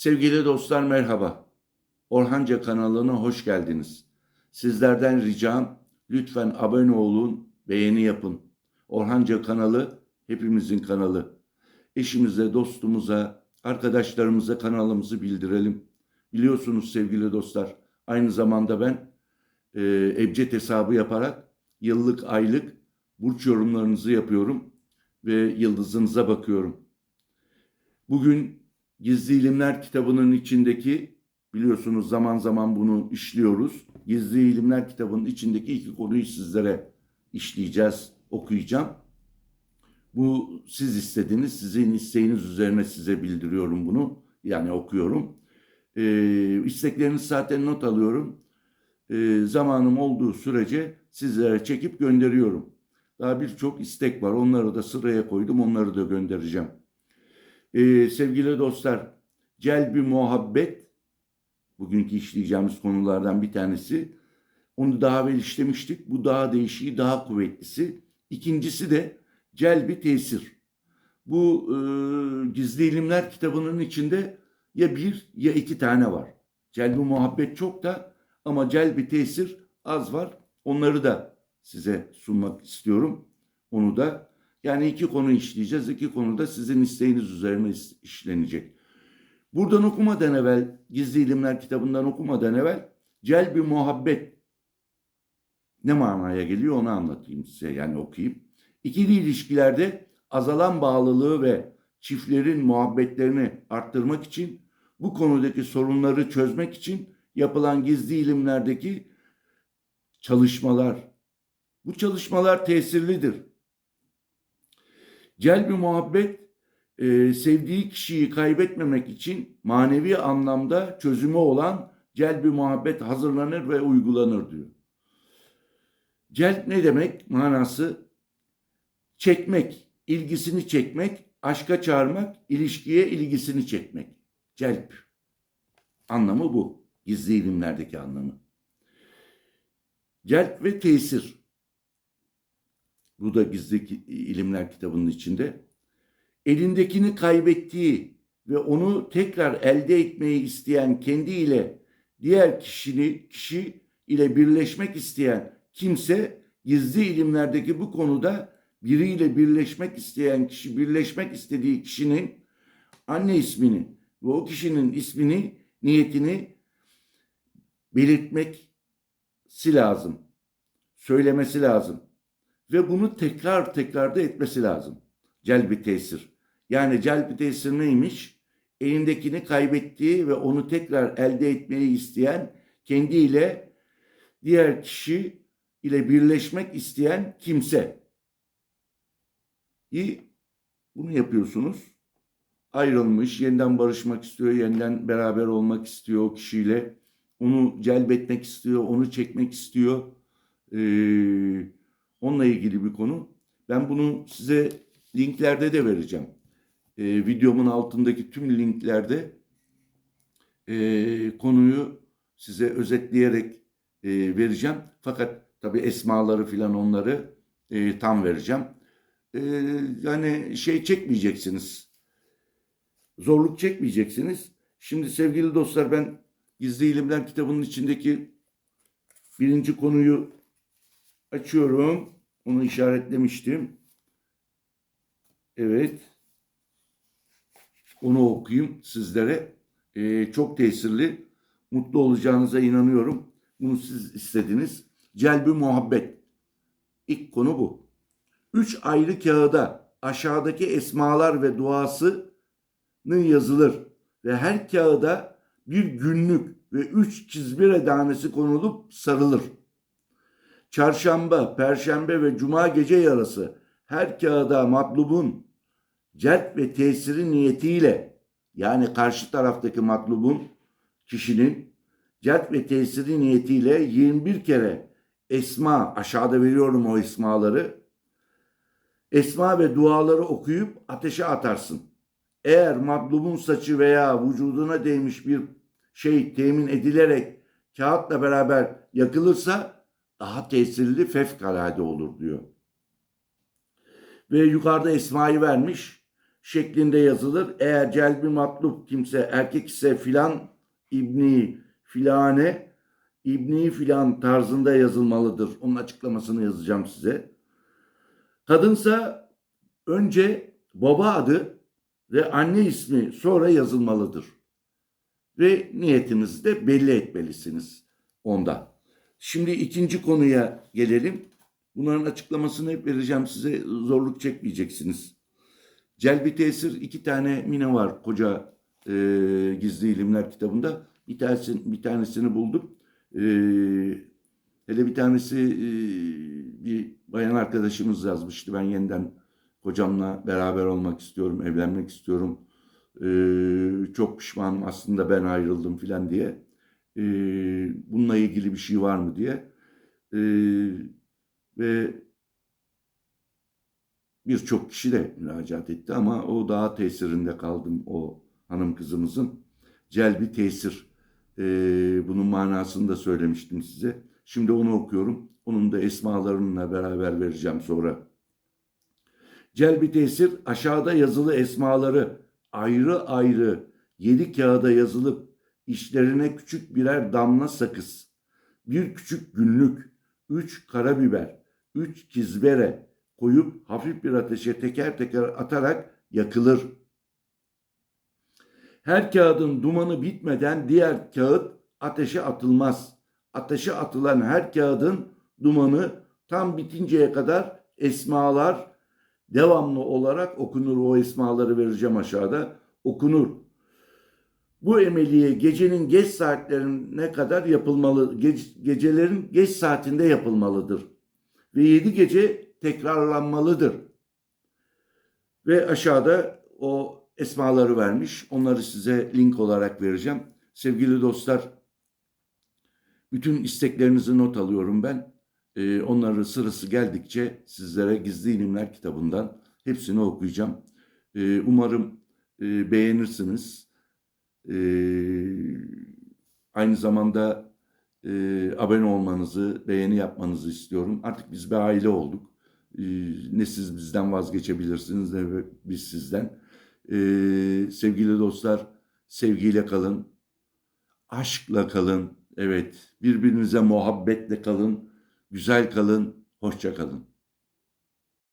Sevgili dostlar merhaba. Orhanca kanalına hoş geldiniz. Sizlerden ricam lütfen abone olun, beğeni yapın. Orhanca kanalı hepimizin kanalı. Eşimize, dostumuza, arkadaşlarımıza kanalımızı bildirelim. Biliyorsunuz sevgili dostlar, aynı zamanda ben e, ebced hesabı yaparak yıllık, aylık burç yorumlarınızı yapıyorum ve yıldızınıza bakıyorum. Bugün Gizli İlimler kitabının içindeki biliyorsunuz zaman zaman bunu işliyoruz. Gizli İlimler kitabının içindeki iki konuyu sizlere işleyeceğiz, okuyacağım. Bu siz istediniz, sizin isteğiniz üzerine size bildiriyorum bunu. Yani okuyorum. Ee, isteklerinizi zaten not alıyorum. Ee, zamanım olduğu sürece sizlere çekip gönderiyorum. Daha birçok istek var. Onları da sıraya koydum. Onları da göndereceğim. Ee, sevgili dostlar, celbi muhabbet bugünkü işleyeceğimiz konulardan bir tanesi. Onu daha evvel işlemiştik. Bu daha değişiği, daha kuvvetlisi. İkincisi de celbi tesir. Bu e, Gizli İlimler kitabının içinde ya bir ya iki tane var. Celbi muhabbet çok da ama celbi tesir az var. Onları da size sunmak istiyorum. Onu da yani iki konu işleyeceğiz. İki konu da sizin isteğiniz üzerine işlenecek. Buradan okumadan evvel, Gizli İlimler kitabından okumadan evvel celbi muhabbet ne manaya geliyor onu anlatayım size yani okuyayım. İkili ilişkilerde azalan bağlılığı ve çiftlerin muhabbetlerini arttırmak için bu konudaki sorunları çözmek için yapılan gizli ilimlerdeki çalışmalar. Bu çalışmalar tesirlidir. Celbi muhabbet e, sevdiği kişiyi kaybetmemek için manevi anlamda çözümü olan celbi muhabbet hazırlanır ve uygulanır diyor. Celp ne demek? Manası çekmek, ilgisini çekmek, aşka çağırmak, ilişkiye ilgisini çekmek. Celp. Anlamı bu. Gizli ilimlerdeki anlamı. Celp ve tesir. Bu da gizli ilimler kitabının içinde. Elindekini kaybettiği ve onu tekrar elde etmeyi isteyen kendiyle diğer kişini kişi ile birleşmek isteyen kimse gizli ilimlerdeki bu konuda biriyle birleşmek isteyen kişi birleşmek istediği kişinin anne ismini ve o kişinin ismini niyetini belirtmesi lazım. Söylemesi lazım. Ve bunu tekrar tekrar da etmesi lazım. Celbi tesir. Yani celbi tesir neymiş? Elindekini kaybettiği ve onu tekrar elde etmeyi isteyen kendiyle diğer kişi ile birleşmek isteyen kimse. İyi, bunu yapıyorsunuz. Ayrılmış, yeniden barışmak istiyor, yeniden beraber olmak istiyor o kişiyle. Onu celbetmek istiyor, onu çekmek istiyor. Ee, onunla ilgili bir konu. Ben bunu size linklerde de vereceğim. Ee, videomun altındaki tüm linklerde ee, konuyu size özetleyerek e, vereceğim. Fakat tabii esmaları filan onları e, tam vereceğim. E, yani şey çekmeyeceksiniz. Zorluk çekmeyeceksiniz. Şimdi sevgili dostlar ben Gizli İlimler kitabının içindeki birinci konuyu açıyorum. Onu işaretlemiştim. Evet. Onu okuyayım sizlere. E, çok tesirli. Mutlu olacağınıza inanıyorum. Bunu siz istediniz. Celbi muhabbet. İlk konu bu. Üç ayrı kağıda aşağıdaki esmalar ve duasının yazılır ve her kağıda bir günlük ve üç çizbire tanesi konulup sarılır. Çarşamba, perşembe ve cuma gece yarısı her kağıda matlubun celp ve tesiri niyetiyle yani karşı taraftaki matlubun kişinin celp ve tesiri niyetiyle 21 kere esma aşağıda veriyorum o esmaları esma ve duaları okuyup ateşe atarsın. Eğer matlubun saçı veya vücuduna değmiş bir şey temin edilerek kağıtla beraber yakılırsa daha tesirli fevkalade olur diyor. Ve yukarıda esmayı vermiş. şeklinde yazılır. Eğer celbi matlup kimse erkek ise filan ibni filane ibni filan tarzında yazılmalıdır. Onun açıklamasını yazacağım size. Kadınsa önce baba adı ve anne ismi sonra yazılmalıdır. Ve niyetinizi de belli etmelisiniz onda. Şimdi ikinci konuya gelelim. Bunların açıklamasını hep vereceğim size. Zorluk çekmeyeceksiniz. Celbi tesir iki tane mine var koca e, gizli ilimler kitabında. Bir tanesini, bir tanesini buldum. E, hele bir tanesi e, bir bayan arkadaşımız yazmıştı. Ben yeniden kocamla beraber olmak istiyorum, evlenmek istiyorum. E, çok pişmanım aslında ben ayrıldım filan diye. E, bununla ilgili bir şey var mı diye. E, ve birçok kişi de müracaat etti ama o daha tesirinde kaldım o hanım kızımızın. Celbi tesir. E, bunun manasını da söylemiştim size. Şimdi onu okuyorum. Onun da esmalarınla beraber vereceğim sonra. Celbi tesir aşağıda yazılı esmaları ayrı ayrı yedi kağıda yazılıp işlerine küçük birer damla sakız, bir küçük günlük, üç karabiber, üç kizbere koyup hafif bir ateşe teker teker atarak yakılır. Her kağıdın dumanı bitmeden diğer kağıt ateşe atılmaz. Ateşe atılan her kağıdın dumanı tam bitinceye kadar esmalar devamlı olarak okunur. O esmaları vereceğim aşağıda. Okunur. Bu emeliye gecenin geç saatlerine kadar yapılmalı. Ge- gecelerin geç saatinde yapılmalıdır. Ve yedi gece tekrarlanmalıdır. Ve aşağıda o esmaları vermiş. Onları size link olarak vereceğim. Sevgili dostlar, bütün isteklerinizi not alıyorum ben. Ee, onları sırası geldikçe sizlere Gizli İlimler kitabından hepsini okuyacağım. Ee, umarım e, beğenirsiniz. Ee, aynı zamanda e, abone olmanızı, beğeni yapmanızı istiyorum. Artık biz bir aile olduk. Ee, ne siz bizden vazgeçebilirsiniz ne biz sizden. Ee, sevgili dostlar, sevgiyle kalın, aşkla kalın. Evet, birbirinize muhabbetle kalın, güzel kalın, hoşça kalın.